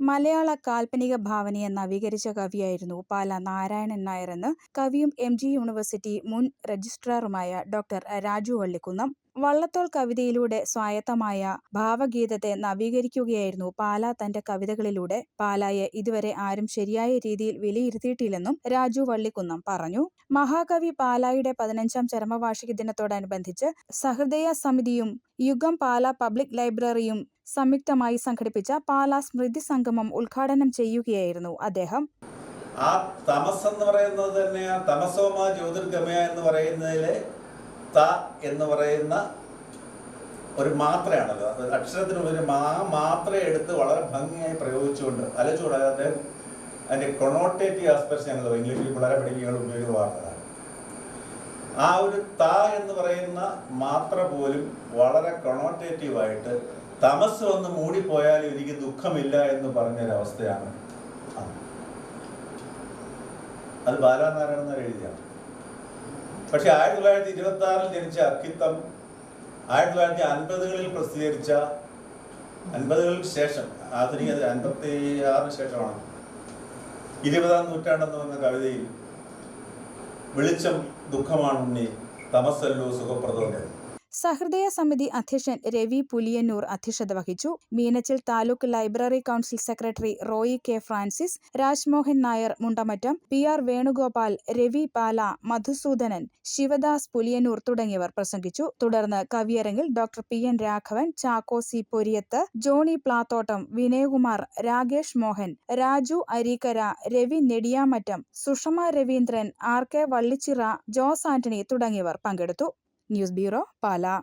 മലയാള കാൽപ്പനിക ഭാവനയെ നവീകരിച്ച കവിയായിരുന്നു പാല നാരായണൻ നായർ എന്ന് കവിയും എം ജി യൂണിവേഴ്സിറ്റി മുൻ രജിസ്ട്രാറുമായ ഡോക്ടർ രാജു വള്ളിക്കുന്നം. വള്ളത്തോൾ കവിതയിലൂടെ സ്വായത്തമായ ഭാവഗീതത്തെ നവീകരിക്കുകയായിരുന്നു പാല തന്റെ കവിതകളിലൂടെ. പാലായെ ഇതുവരെ ആരും ശരിയായ രീതിയിൽ വിലയിരുത്തിയിട്ടില്ലെന്നും രാജു വള്ളിക്കുന്നം പറഞ്ഞു. മഹാകവി പാലായുടെ പതിനഞ്ചാം ചരമവാർഷിക ദിനത്തോടനുബന്ധിച്ച് സഹൃദയ സമിതിയും യുഗം പാല പബ്ലിക് ലൈബ്രറിയും സംയുക്തമായി സംഘടിപ്പിച്ച പാലാ സ്മൃതി സംഗമം ഉദ്ഘാടനം ചെയ്യുകയായിരുന്നു അദ്ദേഹം. ആ തമസ് എന്ന് പറയുന്നത് തന്നെ ആ തമസോമ ജ്യോതിർഗമയ എന്ന് പറയുന്നതിലെ ത എന്ന് പറയുന്ന ഒരു മാത്രയാണല്ലോ. അക്ഷരത്തിന് ഒരു മാ മാത്ര എടുത്ത് വളരെ ഭംഗിയായി പ്രയോഗിച്ചുകൊണ്ട് അലച്ചുകൊണ്ട് അദ്ദേഹം അതിന്റെ കൊണോട്ടേറ്റീവ് ആസ്പെക്ട്സ് ഞങ്ങൾ ഇംഗ്ലീഷിൽ വളരെ പഠിക്കുക ഉപയോഗിക്കുന്ന വാർത്തകളാണ്. ആ ഒരു ത എന്ന് പറയുന്ന മാത്ര പോലും വളരെ കൊണോട്ടേറ്റീവായിട്ട് തമസ് ഒന്ന് മൂടിപ്പോയാലും എനിക്ക് ദുഃഖമില്ല എന്ന് പറഞ്ഞൊരവസ്ഥയാണ് അത്. ബാലാനാരായണൻ എഴുതിയാണ് പക്ഷെ ആയിരത്തി തൊള്ളായിരത്തി ഇരുപത്തി ആറിൽ ജനിച്ച അക്കിത്തം ആയിരത്തി തൊള്ളായിരത്തി അൻപതുകളിൽ പ്രസിദ്ധീകരിച്ച അൻപതുകൾക്ക് ശേഷം ആധുനിക അൻപത്തി ആറിന് ശേഷമാണ്. ഇരുപതാം നൂറ്റാണ്ടെന്ന് വന്ന കവിതയിൽ വെളിച്ചം ദുഃഖമാണുണ്ണി തമസല്ലോ സുഖപ്രദം സഹൃദയ സമിതി അധ്യക്ഷൻ രവി പുലിയന്നൂർ അധ്യക്ഷത വഹിച്ചു. Meenachil taluk library council secretary Roy K Francis, Rajmohan Nair Mundamattam, P R Venugopal, Ravi Pala, Madhusoodanan, Sivadas Puliyannoor തുടങ്ങിയവർ പ്രസംഗിച്ചു. തുടർന്ന് കവിയരങ്ങിൽ doctor P N Raghavan, Chacko C Poriyath, Johny Plathottam, Vinayakumar, Rakesh Mohan, Raju Areekkara, Ravi Nediyamattam, Sushama Raveendran, R K Vallichira, Jose Antony തുടങ്ങിയവർ പങ്കെടുത്തു. News bureau Pala